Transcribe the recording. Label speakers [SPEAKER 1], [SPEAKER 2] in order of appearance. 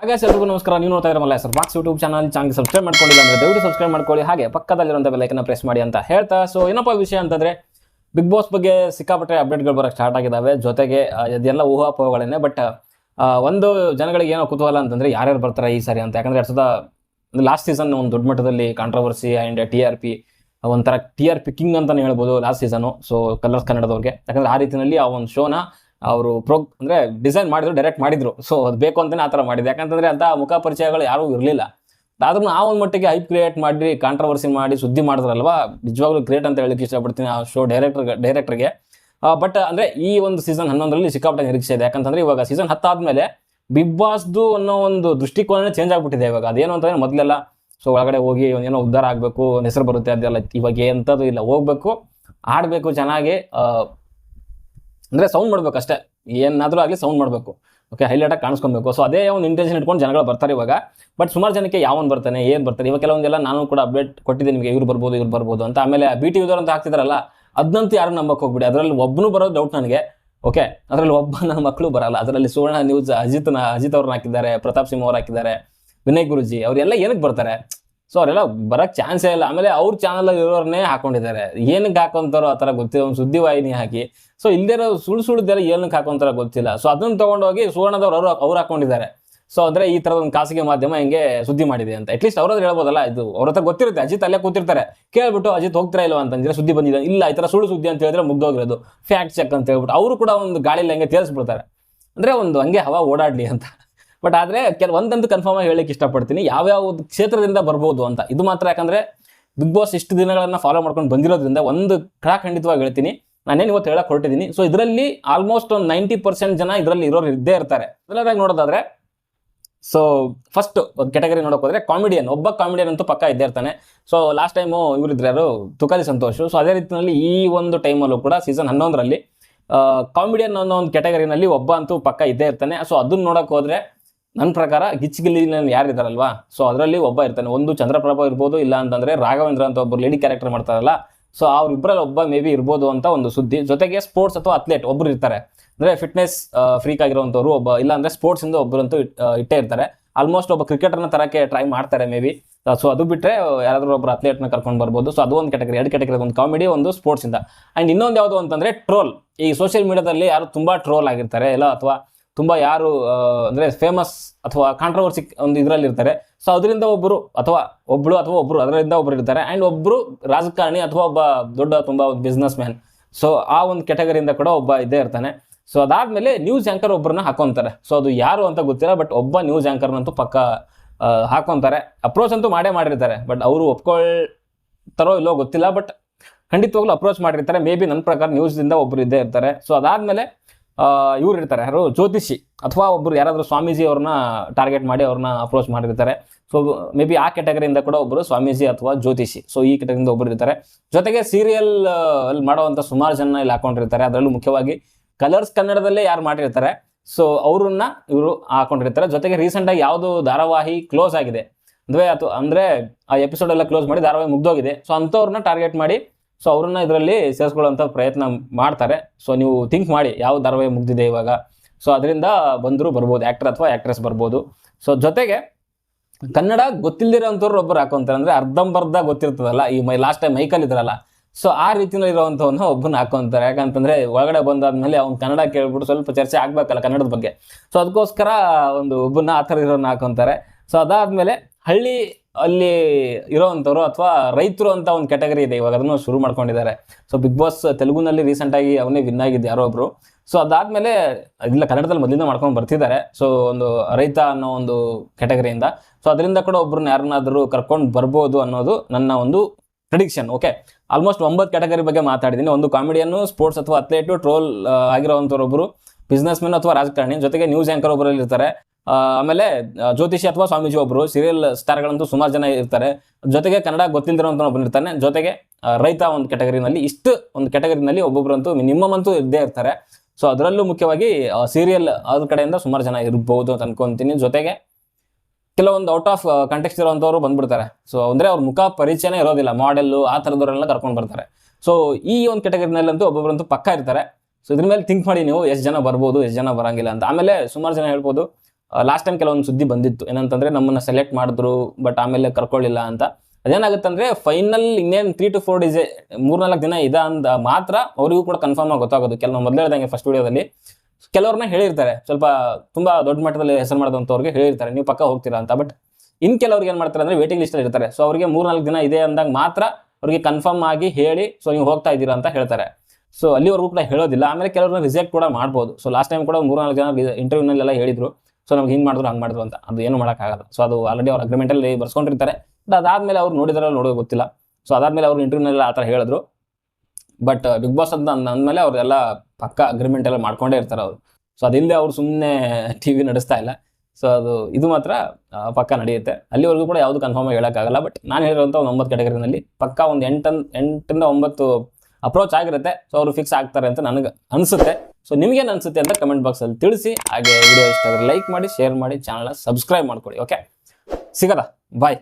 [SPEAKER 1] ಹಾಗಾಗಿ ಎಲ್ರಿಗೂ ನಮಸ್ಕಾರ. ನೀವು ನೋಡ್ತಾ ಇರೋ Malla sir box YouTube channel channel subscribe ಮಾಡ್ಕೊಂಡಿಲ್ಲ ಅಂದ್ರೆ ದಯವಿಟ್ಟು ಸಬ್ಸ್ಕ್ರೈಬ್ ಮಾಡ್ಕೊಳ್ಳಿ. ಹಾಗೆ ಪಕ್ಕದಲ್ಲಿರುವಂಥ ಬೆಲ್ಲೈಕನ್ನ ಪ್ರೆಸ್ ಮಾಡಿ ಅಂತ ಹೇಳ್ತಾ. ಸೊ ಏನಪ್ಪ ವಿಷಯ ಅಂತಂದ್ರೆ ಬಿಗ್ ಬಾಸ್ ಬಗ್ಗೆ ಸಿಕ್ಕಾಪಟ್ಟೆ ಅಪ್ಡೇಟ್ಗಳು ಬರೋಕ್ಕೆ ಸ್ಟಾರ್ಟ್ ಆಗಿದ್ದಾವೆ ಜೊತೆಗೆ ಇದೆಲ್ಲ ಊಹಾಪೋಹಗಳನ್ನೇ ಬಟ್ ಒಂದು ಜನಗಳಿಗೆ ಏನೋ ಕುತೂಹಲ ಅಂತಂದ್ರೆ ಯಾರ್ಯಾರು ಬರ್ತಾರೆ ಈ ಸಾರಿ ಅಂತ. ಯಾಕಂದ್ರೆ ಎರಡು ಸಾವಿರದ ಲಾಸ್ಟ್ ಸೀಸನ್ ಒಂದು ದೊಡ್ಡ ಮಟ್ಟದಲ್ಲಿ controversy and T R P ಒಂಥರ ಟಿ ಆರ್ ಪಿ ಕಿಂಗ್ ಅಂತಲೇ ಹೇಳ್ಬೋದು ಲಾಸ್ಟ್ ಸೀಸನು ಸೊ ಕಲರ್ಸ್ ಕನ್ನಡದವ್ರಿಗೆ ಯಾಕಂದರೆ ಆ ರೀತಿಯಲ್ಲಿ ಆ ಒಂದು ಶೋನ ಅವರು ಪ್ರೋ ಅಂದರೆ ಡಿಸೈನ್ ಮಾಡಿದ್ರು ಡೈರೆಕ್ಟ್ ಮಾಡಿದ್ರು. ಸೊ ಅದು ಬೇಕು ಅಂತಲೇ ಆ ಥರ ಮಾಡಿದೆ ಯಾಕಂತಂದರೆ ಅಂತ ಮುಖ ಪರಿಚಯಗಳು ಯಾರೂ ಇರಲಿಲ್ಲ. ಆದ್ರೂ ಆ ಒಂದು ಮಟ್ಟಿಗೆ ಹೈಪ್ ಕ್ರಿಯೇಟ್ ಮಾಡಿ ಕಾಂಟ್ರವರ್ಸಿ ಮಾಡಿ, ಸುದ್ದಿ ಮಾಡಿದ್ರಲ್ವಾ? ನಿಜವಾಗ್ಲೂ ಗ್ರೇಟ್ ಅಂತ ಹೇಳಕ್ಕೆ ಇಷ್ಟಪಡ್ತೀನಿ ಆ ಶೋ ಡೈರೆಕ್ಟರ್ ಡೈರೆಕ್ಟರ್ಗೆ ಬಟ್ ಅಂದರೆ ಈ ಒಂದು ಸೀಸನ್ ಹನ್ನೊಂದರಲ್ಲಿ ಸಿಕ್ಕಾಪಟ್ಟೆ ನಿರೀಕ್ಷೆ ಇದೆ. ಯಾಕಂತಂದರೆ ಇವಾಗ ಸೀಸನ್ ಹತ್ತಾದಮೇಲೆ ಬಿಗ್ ಬಾಸ್ದು ಅನ್ನೋ ಒಂದು ದೃಷ್ಟಿಕೋನ ಚೇಂಜ್ ಆಗಿಬಿಟ್ಟಿದೆ ಇವಾಗ. ಅದೇನು ಅಂತಂದರೆ ಮೊದಲೆಲ್ಲ ಸೊ ಒಳಗಡೆ ಹೋಗಿ ಏನೋ ಉದ್ಧಾರ ಆಗಬೇಕು ಹೆಸರು ಬರುತ್ತೆ, ಅದೆಲ್ಲ ಇವಾಗ ಎಂಥದ್ದು ಇಲ್ಲ. ಹೋಗಬೇಕು, ಆಡಬೇಕು ಚೆನ್ನಾಗಿ ಅಂದ್ರೆ ಸೌಂಡ್ ಮಾಡಬೇಕು ಅಷ್ಟೇ ಏನಾದರೂ ಆಗಲಿ ಸೌಂಡ್ ಮಾಡಬೇಕು. ಓಕೆ ಹೈಲೈಟಾಗಿ ಕಾಣಿಸ್ಕೊಬೇಕು. ಸೊ ಅದೇ ಒಂದು ಇಂಟೆನ್ಷನ್ ಇಟ್ಕೊಂಡು ಜನಗಳು ಬರ್ತಾರೆ ಇವಾಗ. ಬಟ್ ಸುಮಾರು ಜನಕ್ಕೆ ಯಾವನ್ ಬರ್ತಾನೆ, ಏನು ಬರ್ತಾರೆ ಇವಾಗ ಕೆಲವೊಂದೆಲ್ಲ ನಾನು ಕೂಡ ಅಪ್ಡೇಟ್ ಕೊಟ್ಟಿದ್ದೆ ನಿಮಗೆ. ಇವ್ರು ಬರ್ಬೋದು ಇವ್ರು ಬರ್ಬೋದು ಅಂತ. ಆಮೇಲೆ ಬಿ ಟಿ ಅಂತ ಹಾಕ್ತಿದಾರಲ್ಲ ಅದಂತೂ ಯಾರು ನಂಬಕ್ಕೆ ಹೋಗ್ಬಿಡಿ. ಅದರಲ್ಲಿ ಒಬ್ಬನು ಬರೋದು ಡೌಟ್ ನನಗೆ. ಓಕೆ ಅದರಲ್ಲಿ ಒಬ್ಬ ನನ್ನ ಮಕ್ಕಳು ಬರಲ್ಲ. ಅದರಲ್ಲಿ ಸುವರ್ಣ ನ್ಯೂಸ್ ಅಜಿತ್ನ ಅಜಿತ್ ಅವ್ರನ್ನ ಹಾಕಿದ್ದಾರೆ, ಪ್ರತಾಪ್ ಸಿಂಹ ಅವ್ರು ಹಾಕಿದ್ದಾರೆ, ವಿನಯ್ ಗುರುಜಿ, ಅವರೆಲ್ಲ ಏನಕ್ಕೆ ಬರ್ತಾರೆ? ಸೊ ಅವರೆಲ್ಲ ಬರೋಕ್ಕೆ ಚಾನ್ಸೇ ಇಲ್ಲ. ಆಮೇಲೆ ಅವ್ರ ಚಾನಲ್ ಇರೋರನ್ನೇ ಹಾಕೊಂಡಿದ್ದಾರೆ. ಏನಕ್ಕೆ ಹಾಕೊಂತಾರೋ ಆ ಥರ ಗೊತ್ತಿಲ್ಲ. ಒಂದು ಸುದ್ದಿ ವಾಹಿನಿ ಹಾಕಿ. ಸೊ ಇಲ್ದಿರೋ ಸುಳ್ಳು ಸುಳ್ದಿರೋ ಏನಕ್ಕೆ ಹಾಕೊಂತಾರೋ ಗೊತ್ತಿಲ್ಲ. ಸೊ ಅದನ್ನು ತೊಗೊಂಡೋಗಿ ಸುವರ್ಣದವ್ರು ಅವರು ಅವ್ರು ಹಾಕೊಂಡಿದ್ದಾರೆ. ಸೊ ಅಂದರೆ ಈ ಥರದ ಒಂದು ಖಾಸಗಿ ಮಾಧ್ಯಮ ಹಿಂಗೆ ಸುದ್ದಿ ಮಾಡಿದೆ ಅಂತ. ಅಟ್ಲೀಸ್ಟ್ ಅವ್ರದ್ದು ಹೇಳ್ಬೋದಲ್ಲ, ಇದು ಅವ್ರ ಹತ್ರ ಗೊತ್ತಿರುತ್ತೆ. ಅಜಿತ್ ಅಲ್ಲೇ ಕೂತಿರ್ತಾರೆ. ಕೇಳ್ಬಿಟ್ಟು ಅಜಿತ್ ಹೋಗ್ತಾ ಇಲ್ವಾ ಅಂತಂದ್ರೆ ಸುದ್ದಿ ಬಂದಿದೆ. ಇಲ್ಲ, ಈ ಥರ ಸುಳ್ಳು ಸುದ್ದಿ ಅಂತ ಹೇಳಿದ್ರೆ ಮುಗ್ದೋಗಿರೋದು. ಫ್ಯಾಕ್ಟ್ ಚೆಕ್ ಅಂತ ಹೇಳ್ಬಿಟ್ಟು. ಅವರು ಕೂಡ ಒಂದು ಗಾಳಿಲಿ ಹಂಗೆ ತೇರಿಸ್ಬಿಡ್ತಾರೆ ಅಂದರೆ ಒಂದು ಹಂಗೆ ಹವಾ ಓಡಾಡಲಿ ಅಂತ. ಬಟ್ ಆದರೆ ಒಂದೊಂದು ಕನ್ಫರ್ಮ್ ಆಗಿ ಹೇಳಕ್ಕೆ ಇಷ್ಟಪಡ್ತೀನಿ. ಯಾವ್ಯಾವ ಕ್ಷೇತ್ರದಿಂದ ಬರ್ಬೋದು ಅಂತ. ಇದು ಮಾತ್ರ ಯಾಕಂದರೆ ಬಿಗ್ ಬಾಸ್ ಇಷ್ಟು ದಿನಗಳನ್ನು ಫಾಲೋ ಮಾಡ್ಕೊಂಡು ಬಂದಿರೋದ್ರಿಂದ ಒಂದು ಖಂಡಿತವಾಗಿ ಹೇಳ್ತೀನಿ. ನಾನೇನು ಇವತ್ತು ಹೇಳಕ್ಕೆ ಹೊರಟಿದ್ದೀನಿ ಸೊ ಇದರಲ್ಲಿ ಆಲ್ಮೋಸ್ಟ್ ಒಂದು ನೈಂಟಿ ಪರ್ಸೆಂಟ್ ಜನ ಇದರಲ್ಲಿ ಇರೋರು ಇದ್ದೇ ಇರ್ತಾರೆ. ಮೊದಲನೇದಾಗಿ ನೋಡೋದಾದ್ರೆ ಸೊ ಫಸ್ಟ್ ಕೆಟಗರಿ ನೋಡೋಕೆ ಹೋದ್ರೆ ಕಾಮಿಡಿಯನ್ ಒಬ್ಬ ಕಾಮಿಡಿಯನ್ ಅಂತೂ ಪಕ್ಕ ಇದ್ದೇ ಇರ್ತಾನೆ. ಸೊ ಲಾಸ್ಟ್ ಟೈಮು ಇವರಿದ್ರು ಯಾರು? ತುಕಾಲಿ ಸಂತೋಷ್. ಸೊ ಅದೇ ರೀತಿಯಲ್ಲಿ ಈ ಒಂದು ಟೈಮಲ್ಲೂ ಕೂಡ ಸೀಸನ್ ಹನ್ನೊಂದರಲ್ಲಿ ಕಾಮಿಡಿಯನ್ ಅನ್ನೋ ಒಂದು ಕೆಟಗರಿನಲ್ಲಿ ಒಬ್ಬ ಅಂತೂ ಪಕ್ಕ ಇದ್ದೇ ಇರ್ತಾನೆ. ಸೊ ಅದನ್ನ ನೋಡೋಕೆ ಹೋದ್ರೆ ನನ್ನ ಪ್ರಕಾರ ಗಿಚ್ಗಿಲಿನಲ್ಲಿ ಯಾರು ಇದಾರಲ್ವಾ? ಸೊ ಅದರಲ್ಲಿ ಒಬ್ಬ ಇರ್ತಾನೆ. ಒಂದು ಚಂದ್ರಪ್ರಭ ಇರ್ಬೋದು, ಇಲ್ಲ ಅಂತಂದರೆ ರಾಘವೇಂದ್ರ ಅಂತ ಒಬ್ಬರು ಲೇಡಿ ಕ್ಯಾರೆಕ್ಟರ್ ಮಾಡ್ತಾರಲ್ಲ. ಸೊ ಅವ್ರಿಬ್ಬರಲ್ಲಿ ಒಬ್ಬ ಮೇ ಬಿ ಇರ್ಬೋದು ಅಂತ ಒಂದು ಸುದ್ದಿ. ಜೊತೆಗೆ ಸ್ಪೋರ್ಟ್ಸ್ ಅಥವಾ ಅಥ್ಲೆಟ್ ಒಬ್ಬರು ಇರ್ತಾರೆ. ಅಂದರೆ ಫಿಟ್ನೆಸ್ ಫ್ರೀಕ್ ಆಗಿರುವಂಥವ್ರು ಒಬ್ಬ, ಇಲ್ಲ ಅಂದರೆ ಸ್ಪೋರ್ಟ್ಸಿಂದ ಒಬ್ಬರಂತೂ ಇಟ್- ಇಟ್ಟೇ ಇರ್ತಾರೆ. ಆಲ್ಮೋಸ್ಟ್ ಒಬ್ಬ ಕ್ರಿಕೆಟರ್ನ ತರಕ್ಕೆ ಟ್ರೈ ಮಾಡ್ತಾರೆ ಮೇ ಬಿ ಸೊ ಅದು ಬಿಟ್ಟರೆ ಯಾರಾದರೂ ಒಬ್ಬರು ಅಥ್ಲೇಟ್ನ ಕರ್ಕೊಂಡು ಬರ್ಬೋದು. ಸೊ ಅದು ಒಂದು ಕೆಟಗರಿ ಎರಡು ಕೆಟಗರಿ ಒಂದು ಕಾಮಿಡಿ ಒಂದು ಸ್ಪೋರ್ಟ್ಸಿಂದ ಆ್ಯಂಡ್ ಇನ್ನೊಂದು ಯಾವುದು ಅಂತಂದರೆ ಟ್ರೋಲ್ ಈ ಸೋಷಿಯಲ್ ಮೀಡಿಯಾದಲ್ಲಿ ಯಾರು ತುಂಬ ಟ್ರೋಲ್ ಆಗಿರ್ತಾರೆ, ಇಲ್ಲ, ಅಥವಾ ತುಂಬಾ ಯಾರು ಅಂದರೆ ಫೇಮಸ್ ಅಥವಾ ಕಾಂಟ್ರವರ್ಸಿ ಒಂದು ಇದರಲ್ಲಿ ಇರ್ತಾರೆ. ಸೊ ಅದರಿಂದ ಒಬ್ಬರು ಅಥವಾ ಒಬ್ಬಳು ಅಥವಾ ಒಬ್ಬರು ಅದರಿಂದ ಒಬ್ಬರು ಇರ್ತಾರೆ. ಆ್ಯಂಡ್ ಒಬ್ಬರು ರಾಜಕಾರಣಿ ಅಥವಾ ಒಬ್ಬ ದೊಡ್ಡ ತುಂಬ ಒಂದು ಬಿಸ್ನೆಸ್ ಮ್ಯಾನ್ ಸೊ ಆ ಒಂದು ಕೆಟಗರಿಯಿಂದ ಕೂಡ ಒಬ್ಬ ಇದ್ದೇ ಇರ್ತಾನೆ. ಸೊ ಅದಾದಮೇಲೆ ನ್ಯೂಸ್ ಆ್ಯಂಕರ್ ಒಬ್ಬರನ್ನ ಹಾಕೊತಾರೆ. ಸೊ ಅದು ಯಾರು ಅಂತ ಗೊತ್ತಿಲ್ಲ ಬಟ್ ಒಬ್ಬ ನ್ಯೂಸ್ ಆ್ಯಂಕರ್ನಂತೂ ಪಕ್ಕ ಹಾಕೊತಾರೆ. ಅಪ್ರೋಚ್ ಅಂತೂ ಮಾಡೇ ಮಾಡಿರ್ತಾರೆ. ಬಟ್ ಅವರು ಒಪ್ಕೊಳ್ತಾರೋ ಇಲ್ಲೋ ಗೊತ್ತಿಲ್ಲ ಬಟ್ ಖಂಡಿತವಾಗ್ಲೂ ಅಪ್ರೋಚ್ ಮಾಡಿರ್ತಾರೆ. ಮೇ ಬಿ ನನ್ನ ಪ್ರಕಾರ ನ್ಯೂಸ್ದಿಂದ ಒಬ್ಬರು ಇದ್ದೇ ಇರ್ತಾರೆ. ಸೊ ಅದಾದ್ಮೇಲೆ ಇವ್ರು ಇರ್ತಾರೆ. ಯಾರು? ಜ್ಯೋತಿಷಿ. ಅಥವಾ ಒಬ್ಬರು ಯಾರಾದರೂ ಸ್ವಾಮೀಜಿ ಅವ್ರನ್ನ ಟಾರ್ಗೆಟ್ ಮಾಡಿ ಅವ್ರನ್ನ ಅಪ್ರೋಚ್ ಮಾಡಿರ್ತಾರೆ. ಸೊ ಮೇ ಬಿ ಆ ಕೆಟಗರಿಯಿಂದ ಕೂಡ ಒಬ್ಬರು ಸ್ವಾಮೀಜಿ ಅಥವಾ ಜ್ಯೋತಿಷಿ. ಸೊ ಈ ಕೆಟಗರಿಯಿಂದ ಒಬ್ಬರು ಇರ್ತಾರೆ. ಜೊತೆಗೆ ಸೀರಿಯಲ್ ಅಲ್ಲಿ ಮಾಡುವಂಥ ಸುಮಾರು ಜನ ಇಲ್ಲಿ ಹಾಕೊಂಡಿರ್ತಾರೆ. ಅದರಲ್ಲೂ ಮುಖ್ಯವಾಗಿ ಕಲರ್ಸ್ ಕನ್ನಡದಲ್ಲೇ ಯಾರು ಮಾಡಿರ್ತಾರೆ. ಸೊ ಅವ್ರನ್ನ ಇವರು ಹಾಕೊಂಡಿರ್ತಾರೆ. ಜೊತೆಗೆ ರೀಸೆಂಟಾಗಿ ಯಾವುದು ಧಾರಾವಾಹಿ ಕ್ಲೋಸ್ ಆಗಿದೆ. ಅಂದರೆ ಅಥವಾ, ಅಂದರೆ ಆ ಎಪಿಸೋಡ್ ಎಲ್ಲ ಕ್ಲೋಸ್ ಮಾಡಿ ಧಾರಾವಾಹಿ ಮುಗ್ದೋಗಿದೆ. ಸೊ ಅಂಥವ್ರನ್ನ ಟಾರ್ಗೆಟ್ ಮಾಡಿ ಸೊ ಅವ್ರನ್ನ ಇದರಲ್ಲಿ ಸೇರಿಸ್ಕೊಳ್ಳೋಂಥ ಪ್ರಯತ್ನ ಮಾಡ್ತಾರೆ. ಸೊ ನೀವು ಥಿಂಕ್ ಮಾಡಿ ಯಾವ ಧಾರಾವಾಹಿ ಮುಗ್ದಿದೆ ಇವಾಗ. ಸೊ ಅದರಿಂದ ಬಂದರೂ ಬರ್ಬೋದು ಆ್ಯಕ್ಟರ್ ಅಥವಾ ಆ್ಯಕ್ಟ್ರೆಸ್ ಬರ್ಬೋದು. ಸೊ ಜೊತೆಗೆ ಕನ್ನಡ ಗೊತ್ತಿಲ್ಲದಿರೋಂಥವ್ರು ಒಬ್ಬರು ಹಾಕೊಂತಾರೆ ಅಂದರೆ ಅರ್ಧಂಬರ್ಧ ಗೊತ್ತಿರ್ತದಲ್ಲ, ಈ ಮೈ ಲಾಸ್ಟ್ ಟೈಮ್ ಮೈಕಲ್ ಇದ್ರಲ್ಲ ಸೊ ಆ ರೀತಿಯಲ್ಲಿ ಇರೋವಂಥವನ್ನ ಒಬ್ಬನ ಹಾಕೊಂತಾರೆ. ಯಾಕಂತಂದರೆ ಒಳಗಡೆ ಬಂದಾದ್ಮೇಲೆ ಅವ್ನು ಕನ್ನಡ ಕೇಳ್ಬಿಟ್ಟು ಸ್ವಲ್ಪ ಚರ್ಚೆ ಆಗಬೇಕಲ್ಲ ಕನ್ನಡದ ಬಗ್ಗೆ. ಸೊ ಅದಕ್ಕೋಸ್ಕರ ಒಂದು ಒಬ್ಬನ ಆ ಥರ ಇರೋನ್ನ ಹಾಕೊತಾರೆ. ಸೊ ಅದಾದಮೇಲೆ ಹಳ್ಳಿ ಅಲ್ಲಿ ಇರೋವಂಥವ್ರು ಅಥವಾ ರೈತರು ಅಂತ ಒಂದು ಕ್ಯಾಟಗರಿ ಇದೆ, ಇವಾಗ ಅದನ್ನು ಶುರು ಮಾಡ್ಕೊಂಡಿದ್ದಾರೆ. ಸೊ ಬಿಗ್ ಬಾಸ್ ತೆಲುಗುನಲ್ಲಿ ರೀಸೆಂಟ್ ಆಗಿ ಅವನೇ ವಿನ್ ಆಗಿದ್ದು ಯಾರೋ ಒಬ್ರು. ಸೊ ಅದಾದ್ಮೇಲೆ, ಇಲ್ಲ, ಕನ್ನಡದಲ್ಲಿ ಮೊದಲಿಂದ ಮಾಡ್ಕೊಂಡು ಬರ್ತಿದ್ದಾರೆ. ಸೊ ಒಂದು ರೈತ ಅನ್ನೋ ಒಂದು ಕ್ಯಾಟಗರಿಯಿಂದ. ಸೊ ಅದರಿಂದ ಕೂಡ ಒಬ್ರನ್ನ ಯಾರನ್ನಾದರೂ ಕರ್ಕೊಂಡು ಬರ್ಬೋದು ಅನ್ನೋದು ನನ್ನ ಒಂದು ಪ್ರಿಡಿಕ್ಷನ್ ಓಕೆ ಆಲ್ಮೋಸ್ಟ್ ಒಂಬತ್ತು ಕ್ಯಾಟಗರಿ ಬಗ್ಗೆ ಮಾತಾಡಿದ್ದೀನಿ. ಒಂದು ಕಾಮಿಡಿಯನ್ನು ಸ್ಪೋರ್ಟ್ಸ್ ಅಥವಾ ಅಥ್ಲೇಟು ಟ್ರೋಲ್ ಆಗಿರೋವಂಥವ್ರೊಬ್ಬರು ಬಿಸ್ನೆಸ್ ಮ್ಯಾನ್ ಅಥವಾ ರಾಜಕಾರಣಿ, ಜೊತೆಗೆ ನ್ಯೂಸ್ ಆ್ಯಂಕರ್ ಒಬ್ಬರಲ್ಲಿ ಇರ್ತಾರೆ ಆಮೇಲೆ ಜ್ಯೋತಿಷಿ ಅಥವಾ ಸ್ವಾಮೀಜಿ ಒಬ್ಬರು ಸೀರಿಯಲ್ ಸ್ಟಾರ್ಗಳಂತೂ ಸುಮಾರು ಜನ ಇರ್ತಾರೆ. ಜೊತೆಗೆ ಕನ್ನಡ ಗೊತ್ತಿಲ್ದಿರೋಂಥ ಒಬ್ಬರು ಇರ್ತಾನೆ. ಜೊತೆಗೆ ರೈತ ಒಂದು ಕೆಟಗರಿನಲ್ಲಿ ಇಷ್ಟು ಒಂದು ಕೆಟಗರಿನಲ್ಲಿ ಒಬ್ಬೊಬ್ಬರಂತೂ ಮಿನಿಮಮ್ ಅಂತೂ ಇದ್ದೇ ಇರ್ತಾರೆ. ಸೊ ಅದರಲ್ಲೂ ಮುಖ್ಯವಾಗಿ ಸೀರಿಯಲ್ ಅದ್ರ ಕಡೆಯಿಂದ ಸುಮಾರು ಜನ ಇರ್ಬೋದು ಅಂತ ಅನ್ಕೊಂತೀನಿ. ಜೊತೆಗೆ, ಕೆಲವೊಂದು ಔಟ್ ಆಫ್ ಕಂಟೆಕ್ಸ್ಟ್ ಇರೋವಂಥವ್ರು ಬಂದ್ಬಿಡ್ತಾರೆ. ಸೊ ಅಂದ್ರೆ ಅವ್ರ ಮುಖ ಪರಿಚಯನೇ ಇರೋದಿಲ್ಲ. ಮಾಡೆಲ್ಲು ಆ ಥರದವರೆಲ್ಲ ಕರ್ಕೊಂಡು ಬರ್ತಾರೆ. ಸೊ ಈ ಒಂದು ಕೆಟಗರಿನಲ್ಲಂತೂ ಒಬ್ಬೊಬ್ಬರಂತೂ ಪಕ್ಕ ಇರ್ತಾರೆ. ಸೊ ಇದ್ರ ಮೇಲೆ ಥಿಂಕ್ ಮಾಡಿ ನೀವು ಎಷ್ಟು ಜನ ಬರ್ಬೋದು, ಎಷ್ಟು ಜನ ಬರಂಗಿಲ್ಲ ಅಂತ. ಆಮೇಲೆ ಸುಮಾರು ಜನ ಹೇಳ್ಬೋದು ಲಾಸ್ಟ್ ಟೈಮ್ ಕೆಲವೊಂದು ಸುದ್ದಿ ಬಂದಿತ್ತು. ಏನಂತಂದ್ರೆ ನಮ್ಮನ್ನ ಸೆಲೆಕ್ಟ್ ಮಾಡಿದ್ರು ಬಟ್ ಆಮೇಲೆ ಕರ್ಕೊಳ್ಳಿಲ್ಲ ಅಂತ. ಅದೇನಾಗುತ್ತಂದ್ರೆ ಫೈನಲ್ ಇನ್ನೇನು ತ್ರೀ ಟು ಫೋರ್ ಡೇಸ್ ಮೂರ್ನಾಲ್ಕು ದಿನ ಇದೆ ಅಂದ ಮಾತ್ರ ಅವರಿಗೂ ಕೂಡ ಕನ್ಫರ್ಮ್ ಆಗಿ ಗೊತ್ತಾಗೋದು. ಕೆಲವು ಮೊದಲು ಹೇಳ್ದಂಗೆ ಫಸ್ಟ್ ವಿಡಿಯೋದಲ್ಲಿ ಕೆಲವ್ರನ್ನ ಹೇಳಿರ್ತಾರೆ. ಸ್ವಲ್ಪ ತುಂಬಾ ದೊಡ್ಡ ಮಟ್ಟದಲ್ಲಿ ಹೆಸರು ಮಾಡಿದಂಥವ್ರಿಗೆ ಹೇಳಿರ್ತಾರೆ. ನೀವು ಪಕ್ಕ ಹೋಗ್ತೀರಾ ಅಂತ. ಬಟ್ ಇನ್ ಕೆಲವ್ರಿಗೆ ಏನು ಮಾಡ್ತಾರೆ ಅಂದ್ರೆ ವೇಟಿಂಗ್ ಲಿಸ್ಟ್ ಇರ್ತಾರೆ. ಸೊ ಅವರಿಗೆ ಮೂರ್ನಾಲ್ಕು ದಿನ ಇದೆ ಅಂದಾಗ ಮಾತ್ರ ಅವ್ರಿಗೆ ಕನ್ಫರ್ಮ್ ಆಗಿ ಹೇಳಿ ಸೊ ನೀವು ಹೋಗ್ತಾ ಇದ್ದೀರಾ ಅಂತ ಹೇಳ್ತಾರೆ. ಸೊ ಅಲ್ಲಿವರೆಗೂ ಕೂಡ ಹೇಳೋದಿಲ್ಲ. ಆಮೇಲೆ ಕೆಲವ್ರನ್ನ ರಿಜೆಕ್ಟ್ ಕೂಡ ಮಾಡ್ಬೋದು. ಸೊ ಲಾಸ್ಟ್ ಟೈಮ್ ಕೂಡ ಮೂರ್ನಾಲ್ಕು ಜನ ಇಂಟರ್ವ್ಯೂನಲ್ಲೆಲ್ಲ ಹೇಳಿದ್ರು. ಸೊ ನಮ್ಗೆ ಹಿಂಗೆ ಮಾಡಿದ್ರು, ಹಂಗೆ ಮಾಡಿದ್ರು ಅಂತ. ಅದು ಏನು ಮಾಡೋಕ್ಕಾಗಲ್ಲ ಸೊ ಅದು ಆಲ್ರೆಡಿ ಅವ್ರ ಅಗ್ರಿಮೆಂಟಲ್ಲಿ ಬರ್ಸ್ಕೊಂಡಿರ್ತಾರೆ. ಬಟ್ ಅದಾದ್ಮೇಲೆ ಅವ್ರು ನೋಡಿದಾರೋ ನೋಡೋದು ಗೊತ್ತಿಲ್ಲ. ಸೊ ಅದಾದ್ಮೇಲೆ ಅವ್ರು ಇಂಟರ್ವ್ಯೂನಲ್ಲಿ ಆ ಥರ ಹೇಳಿದ್ರು. ಬಟ್ ಬಿಗ್ ಬಾಸ್ ಅಂತ ಅಂದಮೇಲೆ ಅವರೆಲ್ಲ ಪಕ್ಕ ಅಗ್ರಿಮೆಂಟ್ ಎಲ್ಲ ಮಾಡ್ಕೊಂಡೇ ಇರ್ತಾರೆ ಅವರು. ಸೊ ಅದಿಲ್ಲದೆ ಅವ್ರು ಸುಮ್ಮನೆ ಟಿ ವಿ ನಡೆಸ್ತಾ ಇಲ್ಲ. ಸೊ ಅದು ಇದು ಮಾತ್ರ ಪಕ್ಕ ನಡೆಯುತ್ತೆ. ಅಲ್ಲಿವರೆಗೂ ಕೂಡ ಯಾವುದು ಕನ್ಫರ್ಮ್ ಆಗಿ ಹೇಳೋಕ್ಕಾಗಲ್ಲ ಬಟ್ ನಾನು ಹೇಳಿರೋಂಥ ಒಂದು ಒಂಬತ್ತು ಕ್ಯಾಟಗರಿನಲ್ಲಿ ಪಕ್ಕ ಒಂದು ಎಂಟನ್ ಎಂಟರಿಂದ ಒಂಬತ್ತು ಅಪ್ರೋಚ್ ಆಗಿರುತ್ತೆ. ಸೊ ಅವರು ಫಿಕ್ಸ್ ಆಗ್ತಾರೆ ಅಂತ ನನಗೆ ಅನಿಸುತ್ತೆ. ಸೊ ನಿಮಗೇನು ಅನಿಸುತ್ತೆ ಅಂತ ಕಮೆಂಟ್ ಬಾಕ್ಸಲ್ಲಿ ತಿಳಿಸಿ, ಹಾಗೆ ವಿಡಿಯೋ ಇಷ್ಟ ಲೈಕ್ ಮಾಡಿ ಶೇರ್ ಮಾಡಿ ಚಾನಲ್ನ ಸಬ್ಸ್ಕ್ರೈಬ್ ಮಾಡ್ಕೊಳ್ಳಿ ಓಕೆ ಸಿಗಲ್ಲ? ಬಾಯ್